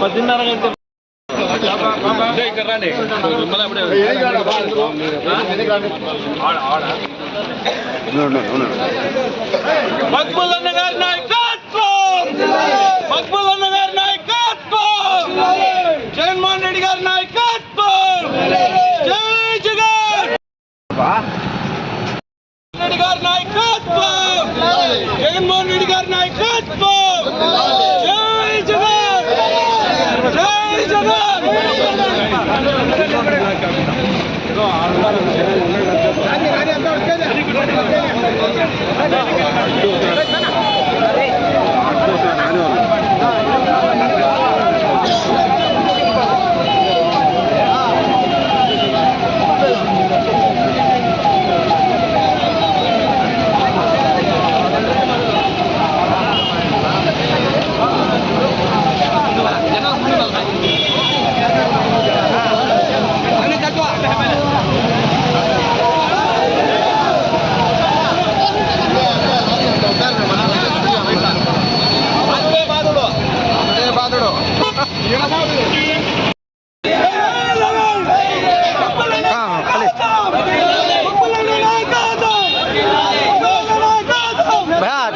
పద్దెన్నర గంటలు ఇక్కడ రండి మిమ్మల్ని అప్పుడే ఆడ ఆడ మక్బుల్ అన్న గారి నాయకత్వం మక్బుల్ అన్న గారి నాయకత్వం జగన్మోహన్ రెడ్డి గారి నాయకత్వం! జై జగన్! జగన్మోహన్ రెడ్డి గారి నాయకత్వం! జై జగన్! జై జగన్! అదే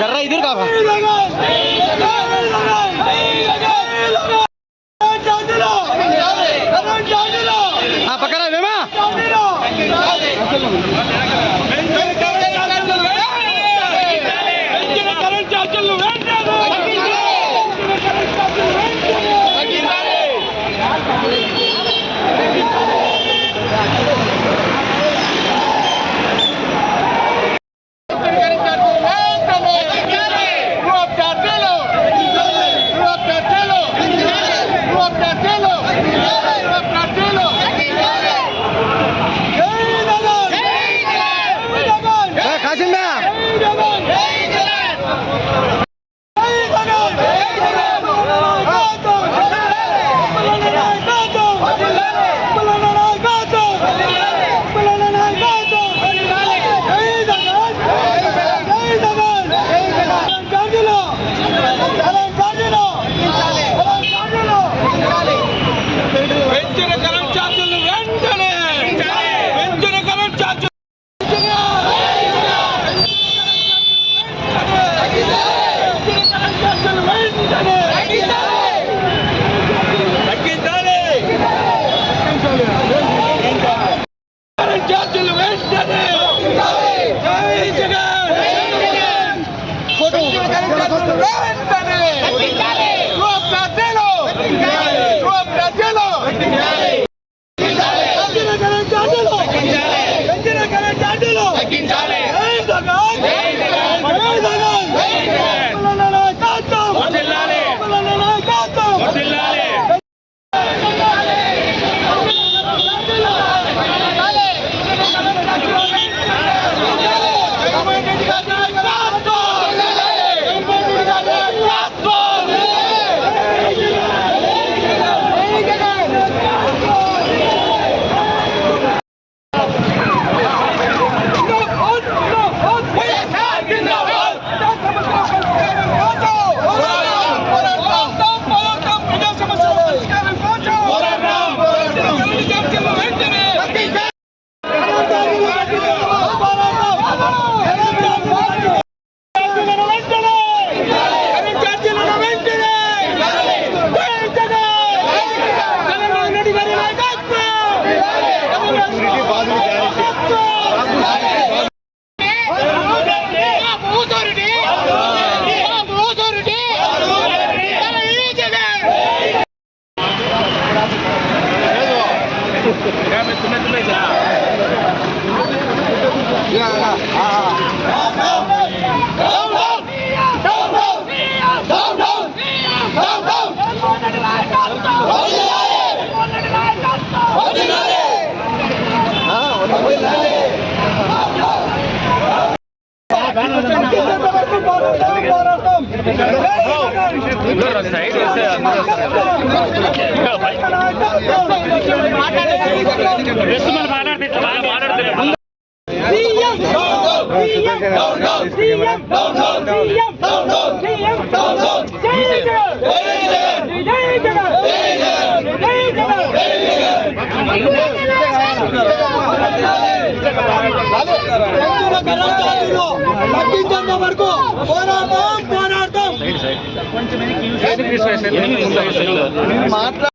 జర్ర ఇదిరు కాక పక్కన మేమా పట్టించండి వరకు పోరాటం ಮಾತ್ರ